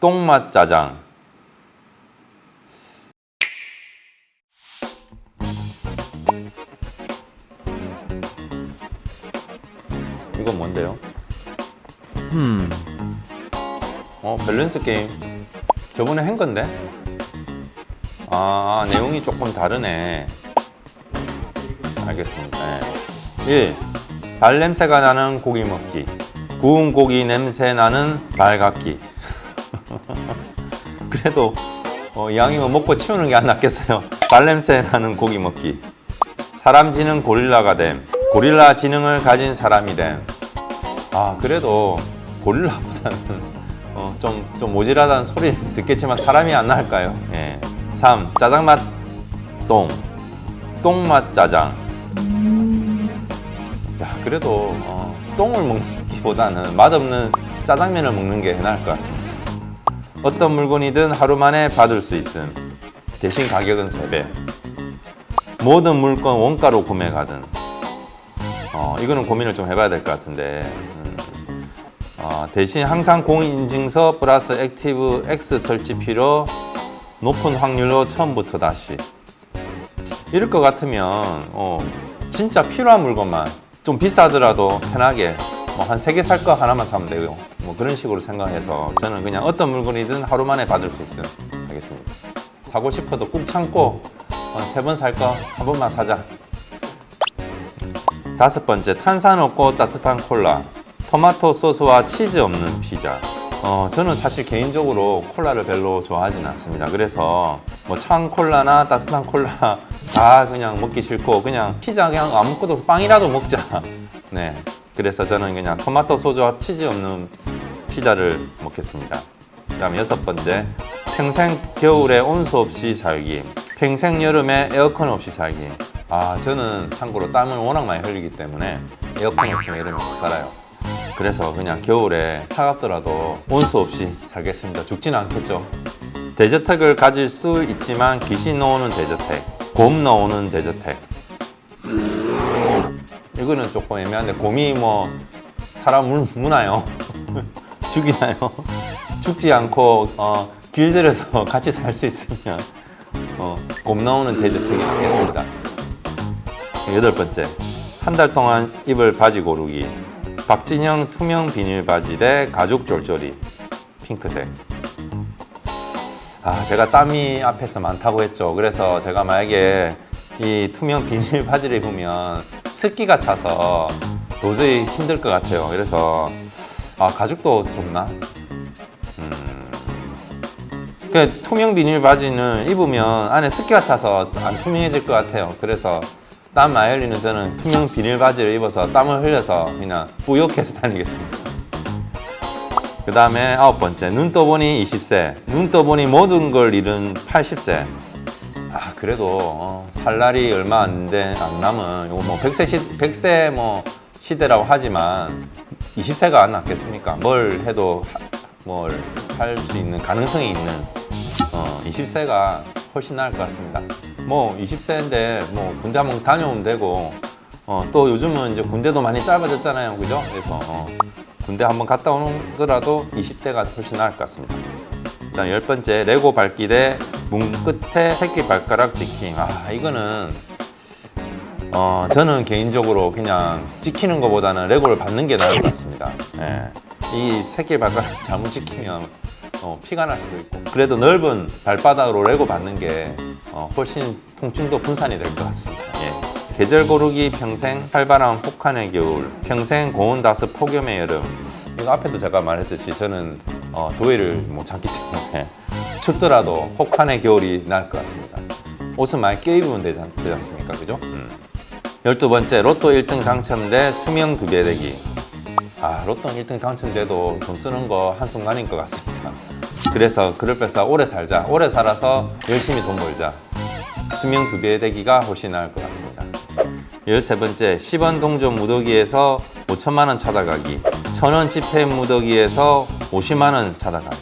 똥맛 짜장. 이건 뭔데요? 음. 어, 밸런스 게임. 저번에 한 건데? 아, 내용이 조금 다르네. 알겠습니다. 네. 1. 발 냄새가 나는 고기 먹기. 구운 고기 냄새 나는 발각기. 그래도 어, 이왕이면 먹고 치우는 게 안 낫겠어요. 발냄새 나는 고기 먹기. 사람 지능 고릴라가 됨. 고릴라 지능을 가진 사람이 됨. 아 그래도 고릴라보다는 어, 좀, 좀 모질하다는 소리를 듣겠지만 사람이 안 나을까요? 예. 3. 짜장맛 똥. 똥맛 짜장. 야 그래도 어, 똥을 먹기보다는 맛없는 짜장면을 먹는 게 나을 것 같습니다. 어떤 물건이든 하루 만에 받을 수 있음. 대신 가격은 3배. 모든 물건 원가로 구매 가든. 어, 이거는 고민을 좀 해봐야 될 것 같은데. 음. 어, 대신 항상 공인증서 플러스 액티브 X 설치 필요 높은 확률로 처음부터 다시. 이럴 것 같으면 어, 진짜 필요한 물건만 좀 비싸더라도 편하게 뭐한세개살 거 하나만 사면 되고 뭐 그런 식으로 생각해서 저는 그냥 어떤 물건이든 하루 만에 받을 수 있으면 하겠습니다. 사고 싶어도 꾹 참고 세 번 살 거 한 번만 사자. 다섯 번째 탄산 없고 따뜻한 콜라, 토마토 소스와 치즈 없는 피자. 어, 저는 사실 개인적으로 콜라를 별로 좋아하지는 않습니다. 그래서 뭐 찬 콜라나 따뜻한 콜라 다 그냥 먹기 싫고 그냥 피자 그냥 아무것도 없어 빵이라도 먹자. 네. 그래서 저는 그냥 토마토 소스와 치즈 없는 피자를 먹겠습니다. 그다음 여섯 번째 평생 겨울에 온수 없이 살기, 평생 여름에 에어컨 없이 살기. 아 저는 참고로 땀을 워낙 많이 흘리기 때문에 에어컨 없이는 여름에 못 살아요. 그래서 그냥 겨울에 차갑더라도 온수 없이 살겠습니다. 죽지는 않겠죠. 대저택을 가질 수 있지만 귀신 나오는 대저택, 곰 나오는 대저택. 이거는 조금 애매한데 곰이 뭐 사람 물 무나요? 죽이나요? 죽지 않고 어, 길들여서 같이 살 수 있으면 어, 곰 나오는 대저택이 낫겠습니다. 여덟 번째, 한 달 동안 입을 바지 고르기. 박진영 투명 비닐 바지 대 가죽 쫄쫄이 핑크색. 아, 제가 땀이 앞에서 많다고 했죠. 그래서 제가 만약에 이 투명 비닐 바지를 입으면 습기가 차서 도저히 힘들 것 같아요. 그래서 아, 가죽도 좋나? 그 투명 비닐 바지는 입으면 안에 습기가 차서 안 투명해질 것 같아요. 그래서 땀 많이 흘리는 저는 투명 비닐 바지를 입어서 땀을 흘려서 그냥 뿌옇게 서 다니겠습니다. 그 다음에 아홉 번째 눈 떠보니 20세 눈 떠보니 모든 걸 잃은 80세 아 그래도 어, 살 날이 얼마 안, 돼, 안 남은 이거 뭐 100세, 시, 100세 뭐 시대라고 하지만 20세가 안 낫겠습니까? 뭘 해도 뭘 할 수 있는 가능성이 있는 어, 20세가 훨씬 나을 것 같습니다. 뭐 20세인데 뭐 군대 한번 다녀오면 되고 어, 또 요즘은 이제 군대도 많이 짧아졌잖아요, 그죠? 그래서 어, 군대 한번 갔다 오는 거라도 20대가 훨씬 나을 것 같습니다. 일단 열 번째 레고 밟기 대 문 끝에 새끼 발가락 지킹. 아 이거는 어 저는 개인적으로 그냥 찍히는 것보다는 레고를 밟는 게 나을 것 같습니다. 예. 이 새끼 발가락 잘못 찍히면 어, 피가 날 수도 있고 그래도 넓은 발바닥으로 레고 밟는 게 어, 훨씬 통증도 분산이 될 것 같습니다. 예. 계절 고르기 평생 활발한 혹한의 겨울 평생 고온 다습 폭염의 여름 이거 앞에도 제가 말했듯이 저는 어, 더위를 못 참기 때문에 춥더라도 혹한의 겨울이 나을 것 같습니다. 옷은 많이 껴입으면 되지, 않, 되지 않습니까? 그죠? 음. 12번째 로또 1등 당첨돼 수명 두 배 되기 아 로또 1등 당첨돼도 돈 쓰는 거 한순간인 것 같습니다. 그래서 그럴 뺏어 오래 살자 오래 살아서 열심히 돈 벌자 수명 두 배 되기가 훨씬 나을 것 같습니다. 13번째 10원 동전 무더기에서 5천만 원 찾아가기 천원 지폐 무더기에서 50만 원 찾아가기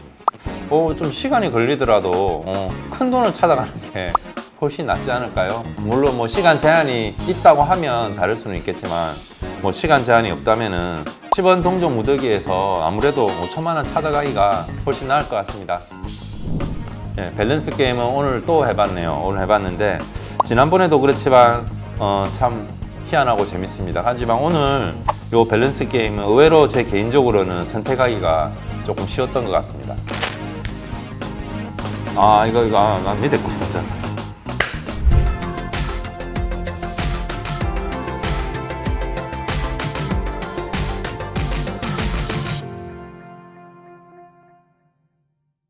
어, 좀 시간이 걸리더라도 어, 큰 돈을 찾아가는 게 훨씬 낫지 않을까요? 물론 뭐 시간 제한이 있다고 하면 다를 수는 있겠지만 뭐 시간 제한이 없다면은 10원 동전 무더기에서 아무래도 5천만 원 찾아가기가 훨씬 나을 것 같습니다. 예, 밸런스 게임은 오늘 또 해봤네요. 오늘 해봤는데 지난번에도 그렇지만 어, 참 희한하고 재밌습니다. 하지만 오늘 요 밸런스 게임은 의외로 제 개인적으로는 선택하기가 조금 쉬웠던 것 같습니다. 아 이거 이거 아, 난 믿을 거 맞아.